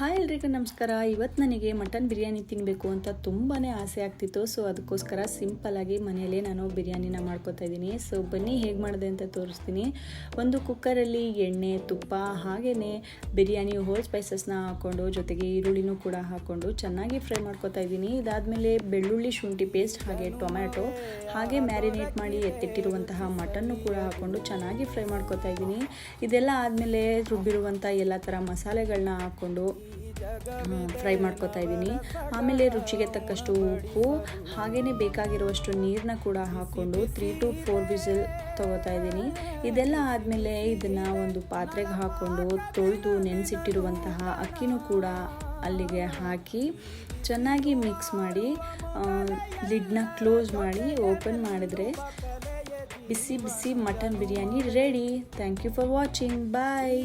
Hi ಎಲ್ರಿಗೂ ನಮಸ್ಕಾರ. ಇವತ್ತು ನನಗೆ ಮಟನ್ ಬಿರಿಯಾನಿ ತಿನ್ನಬೇಕು ಅಂತ ತುಂಬಾ ಆಸೆ ಆಗ್ತಿತ್ತು. ಸೊ ಅದಕ್ಕೋಸ್ಕರ ಸಿಂಪಲ್ಲಾಗಿ ಮನೆಯಲ್ಲೇ ನಾನು ಬಿರಿಯಾನಿನ ಮಾಡ್ಕೊತಾ ಇದ್ದೀನಿ. ಸೊ ಬನ್ನಿ ಹೇಗೆ ಮಾಡಿದೆ ಅಂತ ತೋರಿಸ್ತೀನಿ. ಒಂದು ಕುಕ್ಕರಲ್ಲಿ ಎಣ್ಣೆ, ತುಪ್ಪ ಹಾಗೆಯೇ ಬಿರಿಯಾನಿ ಹೋಲ್ ಸ್ಪೈಸಸ್ನ ಹಾಕ್ಕೊಂಡು ಜೊತೆಗೆ ಈರುಳ್ಳಿನೂ ಕೂಡ ಹಾಕ್ಕೊಂಡು ಚೆನ್ನಾಗಿ ಫ್ರೈ ಮಾಡ್ಕೊತಾ ಇದ್ದೀನಿ. ಇದಾದಮೇಲೆ ಬೆಳ್ಳುಳ್ಳಿ, ಶುಂಠಿ ಪೇಸ್ಟ್ ಹಾಗೆ ಟೊಮ್ಯಾಟೊ, ಹಾಗೆ ಮ್ಯಾರಿನೇಟ್ ಮಾಡಿ ಎತ್ತಿಟ್ಟಿರುವಂತಹ ಮಟನ್ನು ಕೂಡ ಹಾಕ್ಕೊಂಡು ಚೆನ್ನಾಗಿ ಫ್ರೈ ಮಾಡ್ಕೋತಾ ಇದ್ದೀನಿ. ಇದೆಲ್ಲ ಆದಮೇಲೆ ರುಬ್ಬಿರುವಂಥ ಎಲ್ಲ ಥರ ಮಸಾಲೆಗಳನ್ನ ಹಾಕ್ಕೊಂಡು ಫ್ರೈ ಮಾಡ್ಕೋತಾ ಇದ್ದೀನಿ. ಆಮೇಲೆ ರುಚಿಗೆ ತಕ್ಕಷ್ಟು ಉಪ್ಪು ಹಾಗೆಯೇ ಬೇಕಾಗಿರುವಷ್ಟು ನೀರನ್ನ ಕೂಡ ಹಾಕ್ಕೊಂಡು ತ್ರೀ ಟು ಫೋರ್ ವಿಸಿಲ್ ತೊಗೋತಾ ಇದ್ದೀನಿ. ಇದೆಲ್ಲ ಆದಮೇಲೆ ಇದನ್ನು ಒಂದು ಪಾತ್ರೆಗೆ ಹಾಕ್ಕೊಂಡು ತೊಳೆದು ನೆನೆಸಿಟ್ಟಿರುವಂತಹ ಅಕ್ಕಿನೂ ಕೂಡ ಅಲ್ಲಿಗೆ ಹಾಕಿ ಚೆನ್ನಾಗಿ ಮಿಕ್ಸ್ ಮಾಡಿ ಲಿಡ್ನ ಕ್ಲೋಸ್ ಮಾಡಿ ಓಪನ್ ಮಾಡಿದ್ರೆ ಬಿಸಿ ಬಿಸಿ mutton biryani ready thank you for watching bye